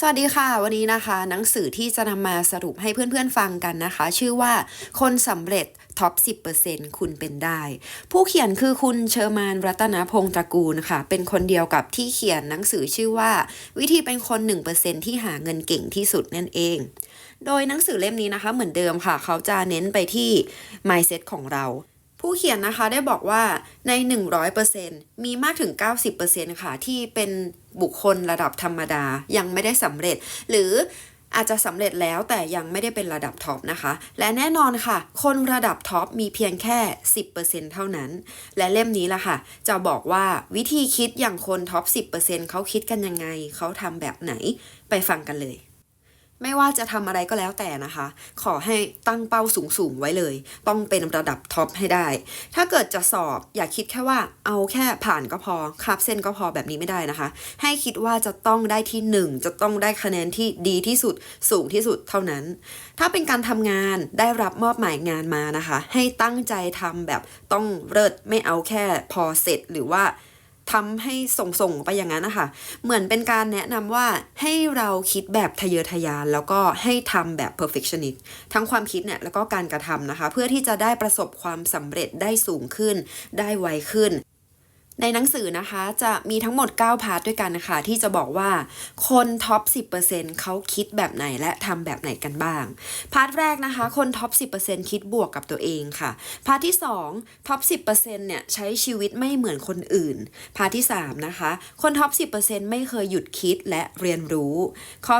สวัสดีค่ะ วันนี้นะคะ หนังสือที่จะนำมาสรุปให้เพื่อนๆฟังกันนะคะ ชื่อว่าคนสำเร็จท็อป 10%คุณเป็นได้ ผู้เขียนคือคุณเชอร์มานรัตนพงศ์ตระกูลค่ะ เป็นคนเดียวกับที่เขียนหนังสือชื่อว่า วิธีเป็นคน 1%ที่หาเงินเก่งที่สุดนั่นเอง โดยหนังสือเล่มนี้นะคะ เหมือนเดิมค่ะ เขาจะเน้นไปที่ mindset ของเรา ผู้เขียนนะคะได้บอกว่าใน 100%มีมากถึง 90%ค่ะ ที่เป็นบุคคลระดับธรรมดายังไม่ได้สำเร็จ หรืออาจจะสำเร็จแล้วแต่ยังไม่ได้เป็นระดับท็อปนะคะ และแน่นอนค่ะ คนระดับท็อปมีเพียงแค่ 10%เท่านั้น และเล่มนี้ล่ะค่ะ จะบอกว่าวิธีคิดอย่างคนท็อป 10%เขาคิดกันยังไง เขาทำแบบไหนไปฟังกันเลย ไม่ว่าจะทำอะไรก็แล้วแต่นะคะ ขอให้ตั้งเป้าสูงๆไว้เลย ต้องเป็นระดับท็อปให้ได้ ถ้าเกิดจะสอบอย่าคิดแค่ว่าเอาแค่ผ่านก็พอคาบเส้นก็พอแบบนี้ไม่ได้นะคะ ให้คิดว่าจะต้องได้ที่หนึ่งจะต้องได้คะแนนที่ดีที่สุดสูงที่สุดเท่านั้น ถ้าเป็นการทำงานได้รับมอบหมายงานมานะคะ ให้ตั้งใจทำแบบต้องเลิศไม่เอาแค่พอเสร็จหรือว่า ทำให้ส่งๆไปอย่างนั้นนะคะ เหมือนเป็นการแนะนำว่าให้เราคิดแบบทะเยอทะยาน แล้วก็ให้ทำแบบ perfectionist ทั้งความคิดเนี่ยแล้วก็การกระทำนะคะ เพื่อที่จะได้ประสบความสำเร็จได้สูงขึ้น ได้ไวขึ้น ในหนังสือนะคะจะมีทั้งหมด 9 พาร์ทด้วยกันนะคะที่จะบอกว่าคนท็อป 10%เขาคิดแบบไหนและทำแบบไหนกันบ้าง พาร์ทแรกนะคะ คนท็อป 10%คิดบวกกับตัวเองค่ะ พาร์ทที่2ท็อป 10%เนี่ยใช้ชีวิตไม่เหมือนคนอื่น พาร์ทที่3นะคะ คนท็อป 10%ไม่เคยหยุดคิดและเรียนรู้ ข้อ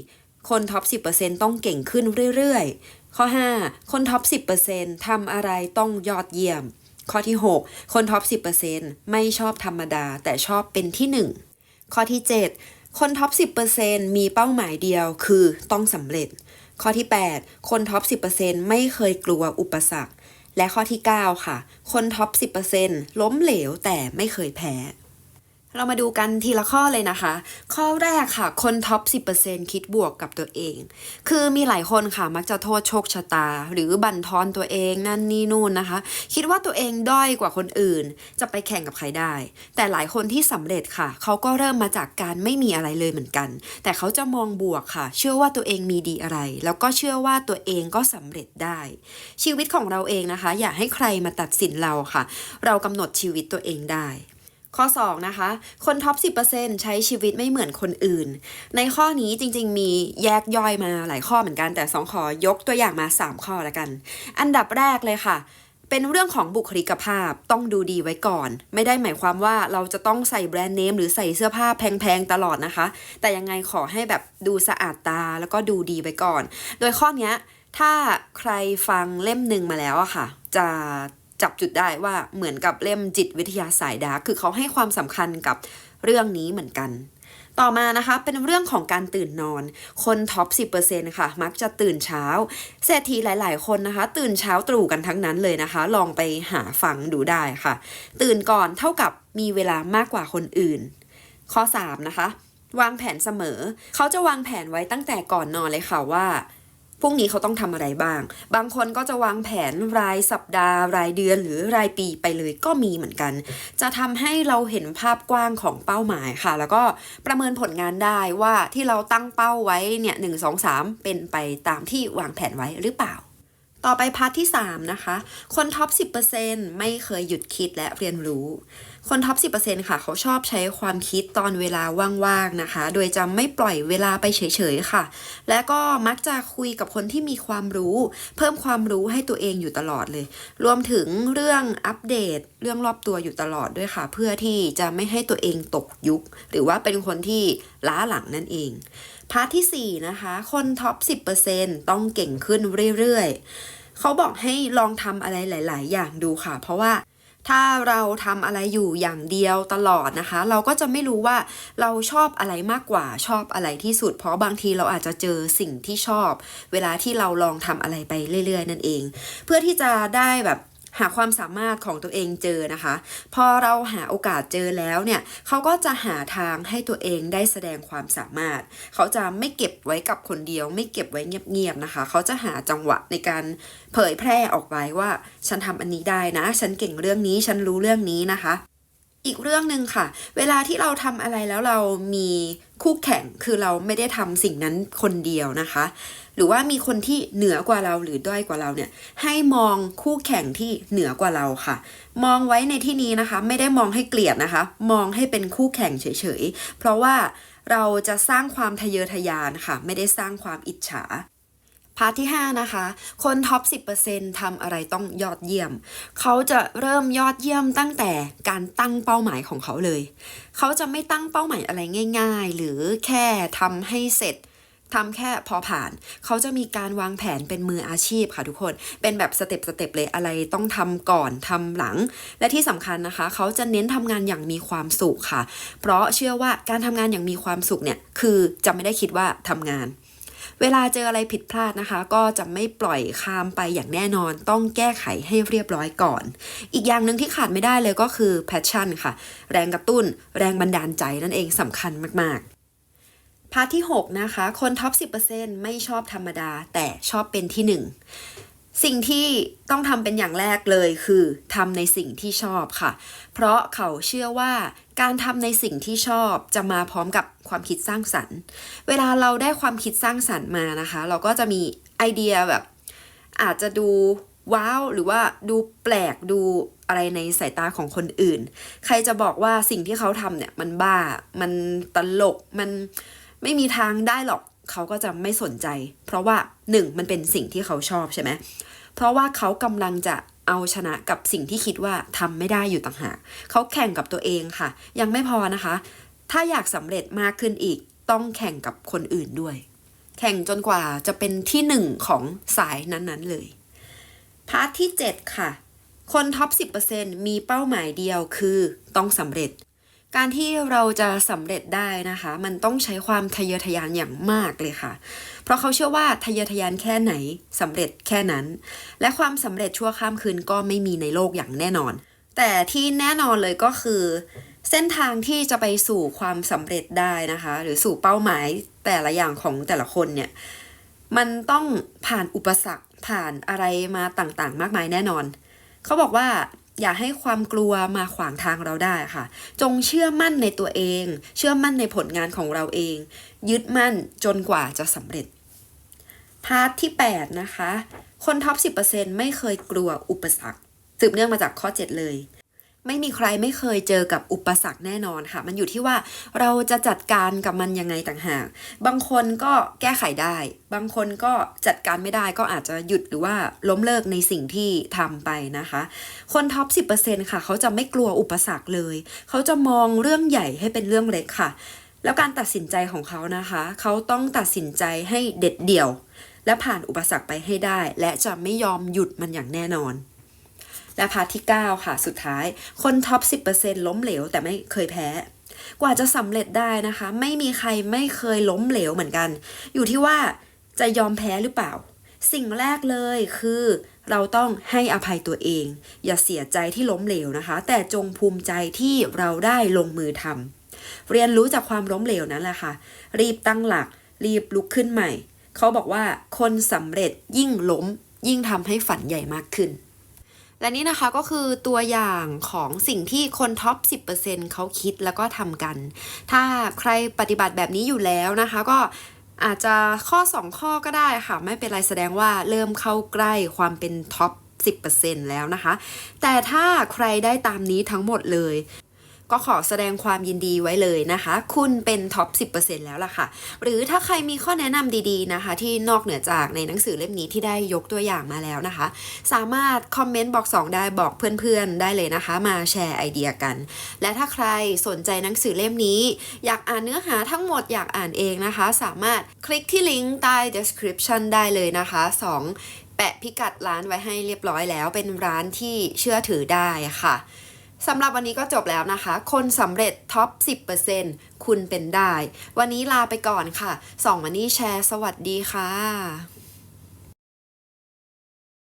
4 คนท็อป 10%ต้องเก่งขึ้นเรื่อยๆ ข้อ 5 คนท็อป 10%ทำอะไรต้องยอดเยี่ยม ข้อที่ 6 คนท็อป 10%ไม่ชอบธรรมดาแต่ชอบเป็นที่ 1 ข้อที่ 7 คนท็อป 10%มีเป้าหมายเดียวคือต้องสำเร็จ ข้อที่ 8 คนท็อป 10%ไม่เคยกลัวอุปสรรค และข้อที่ 9 ค่ะ คนท็อป 10%ล้มเหลวแต่ไม่เคยแพ้ เรามาดูกันทีละข้อเลยนะคะ ข้อแรกค่ะคนท็อป 10%คิดบวกกับตัวเอง คือมีหลายคนค่ะมักจะโทษโชคชะตา หรือบั่นทอนตัวเองนั่นนี่นู่นนะคะ คิดว่าตัวเองด้อยกว่าคนอื่น จะไปแข่งกับใครได้ แต่หลายคนที่สำเร็จค่ะ เขาก็เริ่มมาจากการไม่มีอะไรเลยเหมือนกัน แต่เขาจะมองบวกค่ะ เชื่อว่าตัวเองมีดีอะไร แล้วก็เชื่อว่าตัวเองก็สำเร็จได้ ชีวิตของเราเองนะคะ อย่าให้ใครมาตัดสินเราค่ะ เรากำหนดชีวิตตัวเองได้ ข้อ 2 นะคะ คนท็อป 10%ใช้ชีวิตไม่เหมือนคนอื่น ในข้อนี้จริงๆ มีแยกย่อยมาหลายข้อเหมือนกัน แต่สองขอยกตัวอย่างมา 3 ข้อละกัน อันดับแรกเลยค่ะ เป็นเรื่องของบุคลิกภาพต้องดูดีไว้ก่อน ไม่ได้หมายความว่าเราจะต้องใส่แบรนด์เนมหรือใส่เสื้อผ้าแพงๆ ตลอดนะคะ แต่ยังไงขอให้แบบดูสะอาดตาแล้วก็ดูดีไว้ก่อน โดยข้อนี้ถ้าใครฟังเล่มหนึ่งมาแล้วอะค่ะ จะ จับจุดได้ว่าเหมือนกับเล่มจิตวิทยาสายดาร์กคือเขาให้ความสำคัญกับเรื่องนี้เหมือนกัน ต่อมานะคะเป็นเรื่องของการตื่นนอน คนท็อป 10%ค่ะ มักจะตื่นเช้า เศรษฐีหลาย ๆ คนนะคะ ตื่นเช้าตรู่กันทั้งนั้นเลยนะคะ ลองไปหาฟังดูได้ค่ะ ตื่นก่อนเท่ากับมีเวลามากกว่าคนอื่น ข้อ 3 นะคะวางแผนเสมอ เขาจะวางแผนไว้ตั้งแต่ก่อนนอนเลยค่ะว่า พรุ่งนี้เขาต้องทำอะไรบ้าง บางคนก็จะวางแผนรายสัปดาห์ รายเดือนหรือรายปีไปเลยก็มีเหมือนกัน จะทำให้เราเห็นภาพกว้างของเป้าหมายค่ะ แล้วก็ประเมินผลงานได้ว่าที่เราตั้งเป้าไว้เนี่ยหนึ่งสองสามเป็นไปตามที่วางแผนไว้หรือเปล่า ต่อไปพาร์ทที่ 3 นะคะ คนท็อป 10%ไม่เคยหยุดคิดและเรียนรู้ คนท็อป 10%ค่ะ เขาชอบใช้ความคิดตอนเวลาว่างๆนะคะ โดยจะไม่ปล่อยเวลาไปเฉยๆค่ะ และก็มักจะคุยกับคนที่มีความรู้ เพิ่มความรู้ให้ตัวเองอยู่ตลอดเลย รวมถึงเรื่องอัปเดต เรื่องรอบตัวอยู่ตลอดด้วยค่ะ เพื่อที่จะไม่ให้ตัวเองตกยุค หรือว่าเป็นคนที่ล้าหลังนั่นเองพาร์ทที่ 4 นะคะ คนท็อป 10%ต้องเก่งขึ้นเรื่อยๆ เขาบอกให้ลองทำอะไรหลาย ๆ อย่างดูค่ะ เพราะว่าถ้าเราทำอะไรอยู่อย่างเดียวตลอดนะคะ เราก็จะไม่รู้ว่าเราชอบอะไรมากกว่าชอบอะไรที่สุด เพราะบางทีเราอาจจะเจอสิ่งที่ชอบ เวลาที่เราลองทำอะไรไปเรื่อย ๆ นั่นเอง เพื่อที่จะได้แบบ หาความสามารถของตัวเองเจอนะคะ พอเราหาโอกาสเจอแล้วเนี่ยเขาก็จะหาทางให้ตัวเองได้แสดงความสามารถ เขาจะไม่เก็บไว้กับคนเดียว ไม่เก็บไว้เงียบๆนะคะ เขาจะหาจังหวะในการเผยแพร่ออกไปว่า ฉันทำอันนี้ได้นะ ฉันเก่งเรื่องนี้ฉันรู้เรื่องนี้นะคะอีกเรื่องหนึ่งค่ะ เวลาที่เราทำอะไรแล้วเรามี คู่แข่งคือเราไม่ได้ทำสิ่งนั้นคนเดียวนะคะ หรือว่ามีคนที่เหนือกว่าเราหรือด้อยกว่าเราเนี่ย ให้มองคู่แข่งที่เหนือกว่าเราค่ะ มองไว้ในที่นี้นะคะ ไม่ได้มองให้เกลียดนะคะ มองให้เป็นคู่แข่งเฉยๆ เพราะว่าเราจะสร้างความทะเยอทะยานค่ะ ไม่ได้สร้างความอิจฉา พาร์ทที่ 5 นะคะ คนท็อป 10%ทำอะไรต้องยอดเยี่ยม เขาจะเริ่มยอดเยี่ยมตั้งแต่การตั้งเป้าหมายของเขาเลย เขาจะไม่ตั้งเป้าหมายอะไรง่าย ๆ หรือแค่ทำให้เสร็จทำแค่พอผ่าน เขาจะมีการวางแผนเป็นมืออาชีพค่ะทุกคน เป็นแบบสเต็ปสเต็ปเลยอะไรต้องทำก่อนทำหลัง และที่สำคัญนะคะ เขาจะเน้นทำงานอย่างมีความสุขค่ะ เพราะเชื่อว่าการทำงานอย่างมีความสุขเนี่ย คือจะไม่ได้คิดว่าทำงาน เวลาเจออะไรผิดพลาดนะคะ ก็จะไม่ปล่อยข้ามไปอย่างแน่นอน ต้องแก้ไขให้เรียบร้อยก่อน อีกอย่างหนึ่งที่ขาดไม่ได้เลยก็คือ passion ค่ะ แรงกระตุ้น แรงบันดาลใจนั่นเองสำคัญมากๆพาร์ทที่ 6 นะคะ คนท็อป 10%ไม่ชอบธรรมดา แต่ชอบเป็นที่ 1 สิ่งที่ต้องทำเป็นอย่างแรกเลยคือทำในสิ่งที่ชอบค่ะ เพราะเขาเชื่อว่าการทำในสิ่งที่ชอบจะมาพร้อมกับความคิดสร้างสรรค์ เวลาเราได้ความคิดสร้างสรรค์มานะคะ เราก็จะมีไอเดียแบบ อาจจะดูว้าวหรือว่าดูแปลกดูอะไรในสายตาของคนอื่น ใครจะบอกว่าสิ่งที่เขาทำเนี่ยมันบ้า มันตลกมันไม่มีทางได้หรอก เขาก็จะไม่สนใจ เพราะว่าหนึ่งมันเป็นสิ่งที่เขาชอบใช่ไหมเพราะว่าเขากำลังจะเอาชนะกับสิ่งที่คิดว่าทำไม่ได้อยู่ต่างหากเขาแข่งกับตัวเองค่ะ ยังไม่พอนะคะ ถ้าอยากสำเร็จมากขึ้นอีกต้องแข่งกับคนอื่นด้วย แข่งจนกว่าจะเป็นที่หนึ่งของสายนั้นๆเลยพาร์ทที่ 7 ค่ะ คนท็อป 10%มีเป้าหมายเดียวคือต้องสำเร็จ การที่เราจะสำเร็จได้นะคะ มันต้องใช้ความทะเยอทะยานอย่างมากเลยค่ะ เพราะเขาเชื่อว่าทะเยอทะยานแค่ไหนสำเร็จแค่นั้น และความสำเร็จชั่วข้ามคืนก็ไม่มีในโลกอย่างแน่นอน แต่ที่แน่นอนเลยก็คือ เส้นทางที่จะไปสู่ความสำเร็จได้นะคะ หรือสู่เป้าหมายแต่ละอย่างของแต่ละคนเนี่ยมันต้องผ่านอุปสรรคผ่านอะไรมาต่างๆ มากมายแน่นอน เขาบอกว่า อย่าให้ความกลัวมาขวางทางเราได้ค่ะ จงเชื่อมั่นในตัวเอง เชื่อมั่นในผลงานของเราเอง ยึดมั่นจนกว่าจะสำเร็จ พาร์ทที่ 8 นะคะ คนท็อป 10%ไม่เคยกลัวอุปสรรค สืบเนื่องมาจากข้อ 7 เลย ไม่มีใครไม่เคยเจอกับอุปสรรคแน่นอนค่ะ มันอยู่ที่ว่าเราจะจัดการกับมันยังไงต่างหาก บางคนก็แก้ไขได้ บางคนก็จัดการไม่ได้ก็อาจจะหยุดหรือว่าล้มเลิกในสิ่งที่ทำไปนะคะ คนท็อป 10%ค่ะ เขาจะไม่กลัวอุปสรรคเลย เขาจะมองเรื่องใหญ่ให้เป็นเรื่องเล็กค่ะ แล้วการตัดสินใจของเขานะคะ เขาต้องตัดสินใจให้เด็ดเดี่ยว และผ่านอุปสรรคไปให้ได้ และจะไม่ยอมหยุดมันอย่างแน่นอน และพาร์ทที่ 9 ค่ะสุดท้าย คนท็อป 10%ล้มเหลวแต่ไม่เคยแพ้ กว่าจะสำเร็จได้นะคะ ไม่มีใครไม่เคยล้มเหลวเหมือนกัน อยู่ที่ว่าจะยอมแพ้หรือเปล่า สิ่งแรกเลยคือเราต้องให้อภัยตัวเอง อย่าเสียใจที่ล้มเหลวนะคะ แต่จงภูมิใจที่เราได้ลงมือทำเรียนรู้จากความล้มเหลวนั้นแหละค่ะ รีบตั้งหลัก รีบลุกขึ้นใหม่ เขาบอกว่าคนสำเร็จยิ่งล้ม ยิ่งทำให้ฝันใหญ่มากขึ้น และนี่นะคะก็คือตัวอย่างของสิ่งที่คนท็อป 10%เขาคิดแล้วก็ทำกัน ถ้าใครปฏิบัติแบบนี้อยู่แล้วนะคะก็อาจจะข้อ 2 ข้อก็ได้ค่ะ ไม่เป็นไรแสดงว่าเริ่มเข้าใกล้ความเป็นท็อป 10%แล้วนะคะ แต่ถ้าใครได้ตามนี้ทั้งหมดเลย ก็ขอแสดงความยินดีไว้เลยนะคะ คุณเป็นท็อป 10%แล้วล่ะค่ะ หรือถ้าใครมีข้อแนะนำดีๆนะคะ ที่นอกเหนือจากในหนังสือเล่มนี้ที่ได้ยกตัวอย่างมาแล้วนะคะ สามารถคอมเมนต์บอก2ได้บอกเพื่อนๆ ได้เลยนะคะ มาแชร์ไอเดียกัน และถ้าใครสนใจหนังสือเล่มนี้ อยากอ่านเนื้อหาทั้งหมดอยากอ่านเองนะคะ สามารถคลิกที่ลิงก์ใต้ description ได้เลยนะคะ 2 แปะพิกัดร้านไว้ให้เรียบร้อยแล้ว เป็นร้านที่เชื่อถือได้ค่ะ สำหรับวันนี้ก็จบแล้วนะคะ คนสำเร็จท็อป 10%คุณเป็นได้ วันนี้ลาไปก่อนค่ะสองวันนี้แชร์ สวัสดีค่ะ